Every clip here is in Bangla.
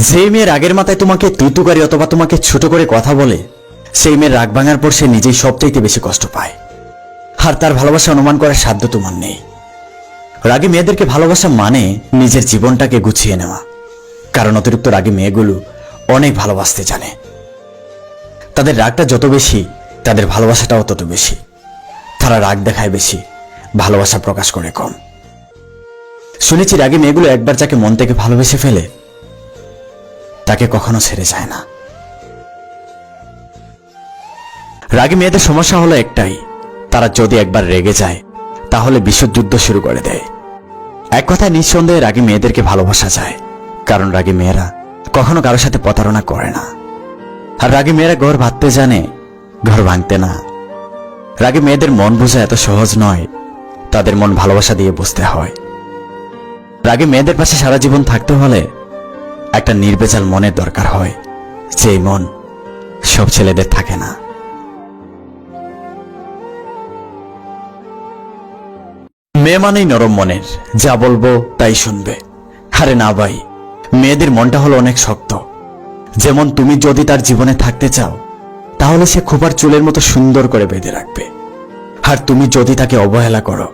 যে মেয়ে রাগের মাথায় তোমাকে তুইতুকারি অথবা তোমাকে ছোট করে কথা বলে, সেই মেয়ের রাগ ভাঙার পর সে নিজেই সবচাইতে বেশি কষ্ট পায়। আর তার ভালোবাসা অনুমান করার সাধ্য তোমার নেই। রাগে মেয়েদেরকে ভালোবাসা মানে নিজের জীবনটাকে গুছিয়ে নেওয়া। কারণ অতিরিক্ত রাগে মেয়েগুলো অনেক ভালোবাসতে জানে। তাদের রাগটা যত বেশি, তাদের ভালোবাসাটাও তত বেশি। তারা রাগ দেখায় বেশি, ভালোবাসা প্রকাশ করে কম। শুনেছি রাগে মেয়েগুলো একবার যাকে মন থেকে ভালোবেসে ফেলে তাকে কখনো ছেড়ে যায় না। রাগে মেয়েদের সমস্যা হলো একটাই, তারা যদি একবার রেগে যায়, তাহলে বিশ্বযুদ্ধ শুরু করে দেয়। এক কথায় নিঃসন্দেহে রাগী মেয়েদেরকে ভালোবাসা যায়, কারণ রাগী মেয়েরা কখনো কারোর সাথে প্রতারণা করে না। আর রাগী মেয়েরা ঘর ভাঙতে জানে, ঘর ভাঙতে না। রাগী মেয়েদের মন বোঝা এত সহজ নয়, তাদের মন ভালোবাসা দিয়ে বুঝতে হয়। রাগে মেয়েদের পাশে সারা জীবন থাকতে হলে একটা নির্বেজাল মনের দরকার হয়, যেই মন সব ছেলেদের থাকে না। মেয়ে মানেই নরম মনের, যা বলব তাই শুনবে। আরে না ভাই, মেয়েদের মনটা হলো অনেক শক্ত। যেমন তুমি যদি তার জীবনে থাকতে চাও, তাহলে সে খোপার চুলের মতো সুন্দর করে বেঁধে রাখবে। আর তুমি যদি তাকে অবহেলা করো,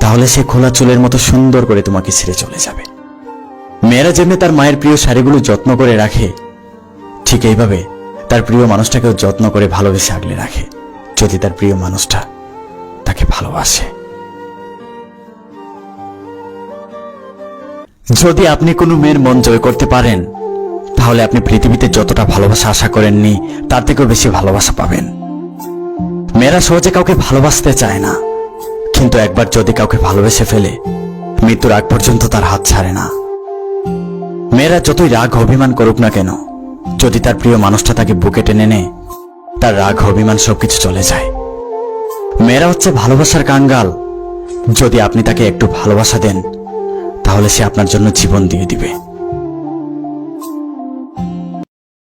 তাহলে সে খোলা চুলের মতো সুন্দর করে তোমাকে ছেড়ে চলে যাবে। মেয়েরা যেমনি তার মায়ের প্রিয় শাড়িগুলো যত্ন করে রাখে, ঠিক এইভাবে তার প্রিয় মানুষটাকেও যত্ন করে ভালোবেসে আগলে রাখে, যদি তার প্রিয় মানুষটা তাকে ভালোবাসে। যদি আপনি কোনো মেয়ের মন জয় করতে পারেন, তাহলে আপনি পৃথিবীতে যতটা ভালোবাসা আশা করেননি, তার থেকেও বেশি ভালোবাসা পাবেন। মেয়েরা সহজে কাউকে ভালোবাসতে চায় না, কিন্তু একবার যদি কাউকে ভালোবেসে ফেলে, মৃত্যুর আগ পর্যন্ত তার হাত ছাড়ে না। মেয়েরা যতই রাগ অভিমান করুক না কেন, যদি তার প্রিয় মানুষটা তাকে বুকে টেনে নেয়, তার রাগ অভিমান সবকিছু চলে যায়। মেয়েরা হচ্ছে ভালোবাসার কাঙ্গাল। যদি আপনি তাকে একটু ভালোবাসা দেন, তাহলে সে আপনার জন্য জীবন দিয়ে দিবে।